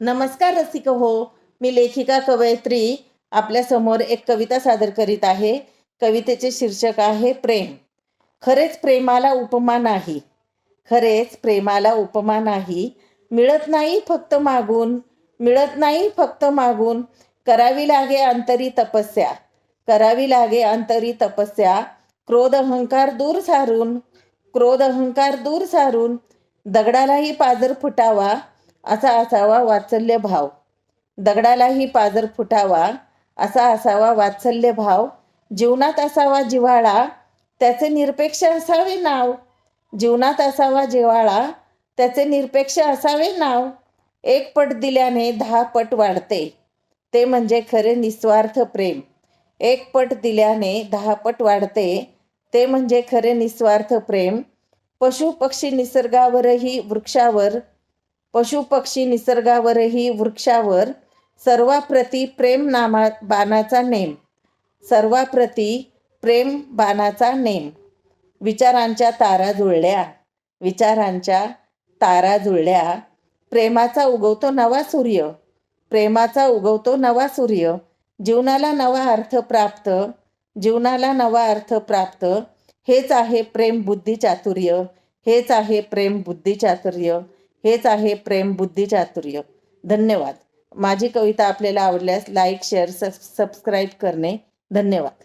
नमस्कार रसिक हो मी लेखिका कवयित्री आपल्यासमोर एक कविता सादर करीत आहे. कवितेचे शीर्षक आहे प्रेम. खरेच प्रेमाला उपमा नाही. खरेच प्रेमाला उपमा नाही. मिळत नाही फक्त मागून. मिळत नाही फक्त मागून. करावी लागे अंतरी तपस्या. करावी लागे अंतरी तपस्या. क्रोध अहंकार दूर सारून. क्रोध अहंकार दूर सारून. दगडालाही पाजर फुटावा. असा असावा वात्सल्य भाव. दगडालाही पाजर फुटावा असा असावा वात्सल्य भाव. जीवनात असावा जिव्हाळा त्याचे निरपेक्ष असावे नाव. जीवनात असावा जिव्हाळा त्याचे निरपेक्ष असावे नाव. एक पट दिल्याने दहा पट वाढते. ते म्हणजे खरे निस्वार्थ प्रेम. एक पट दिल्याने दहा पट वाढते. ते म्हणजे खरे निस्वार्थ प्रेम. पशु पक्षी निसर्गावरही वृक्षावर पशु पक्षी निसर्गावरही वृक्षावर सर्वाप्रती प्रेम नामा बाणाचा नेम. सर्वाप्रती प्रेम बाणाचा नेम. विचारांच्या तारा जुळल्या. विचारांच्या तारा जुळल्या. प्रेमाचा उगवतो नवा सूर्य. प्रेमाचा उगवतो नवा सूर्य. जीवनाला नवा अर्थ प्राप्त. जीवनाला नवा अर्थ प्राप्त. हेच आहे प्रेम बुद्धी चातुर्य हेच आहे प्रेम बुद्धी चातुर्य हेच आहे प्रेम बुद्धी चातुर्य. धन्यवाद. माझी कविता आपल्याला आवडल्यास लाईक शेअर सबस्क्राईब करणे. धन्यवाद.